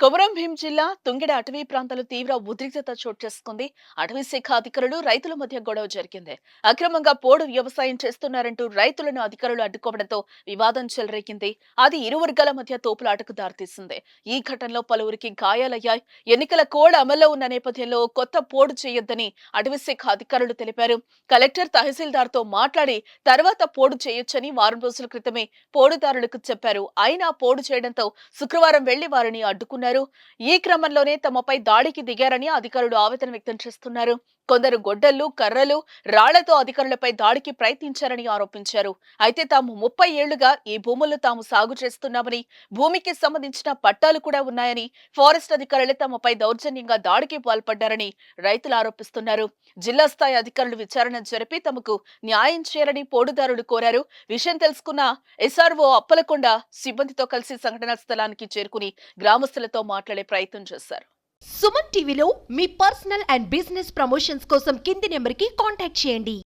కొమరం భీం జిల్లా తుంగెడ అటవీ ప్రాంతాలు తీవ్ర ఉద్రిక్తత చోటు చేసుకుంది. అటవీ శాఖ అధికారులు రైతుల మధ్య గొడవ జరిగింది. అక్రమంగా పోడు వ్యవసాయం చేస్తున్నారంటూ రైతులను అధికారులు అడ్డుకోవడంతో వివాదం చెలరేగింది. అది ఇరు వర్గాల మధ్య తోపులాటకు దారితీసింది. ఈ ఘటనలో పలువురికి గాయాలయ్యాయి. ఎన్నికల కోడ్ అమల్లో ఉన్న నేపథ్యంలో కొత్త పోడు చేయొద్దని అటవీ శాఖ అధికారులు తెలిపారు. కలెక్టర్ తహసీల్దార్తో మాట్లాడి తర్వాత పోడు చేయొచ్చని వారం రోజుల క్రితమే పోడుదారులకు చెప్పారు. అయినా పోడు చేయడంతో శుక్రవారం వెళ్ళి వారిని అడ్డుకున్నారు. ఈ క్రమంలోనే తమపై దాడికి దిగారని అధికారులు ఆవేదన వ్యక్తం చేస్తున్నారు. కొందరు గొడ్డళ్ళు కర్రలు రాళ్ళతో అధికారులపై దాడికి ప్రయత్నించారని ఆరోపించారు. అయితే తాము ముప్పై ఏళ్ళుగా ఈ భూములు తాము సాగు చేస్తున్నామని భూమికి సంబంధించిన పట్టాలు కూడా ఉన్నాయని ఫారెస్ట్ అధికారులు తమపై దౌర్జన్యంగా దాడికి పాల్పడ్డారని రైతులు ఆరోపిస్తున్నారు. జిల్లా స్థాయి అధికారులు విచారణ జరిపి తమకు న్యాయం చేయాలని పోడుదారులు కోరారు. విషయం తెలుసుకున్న ఎస్ఆర్ఓ అప్పలకొండ సిబ్బందితో కలిసి సంఘటనా స్థలానికి చేరుకుని గ్రామస్తులతో మాట్లాడే ప్రయత్నం చేశారు. సుమన్ టీవీలో మీ పర్సనల్ అండ్ బిజినెస్ ప్రమోషన్స్ కోసం కింది నెంబర్కి కాంటాక్ట్ చేయండి.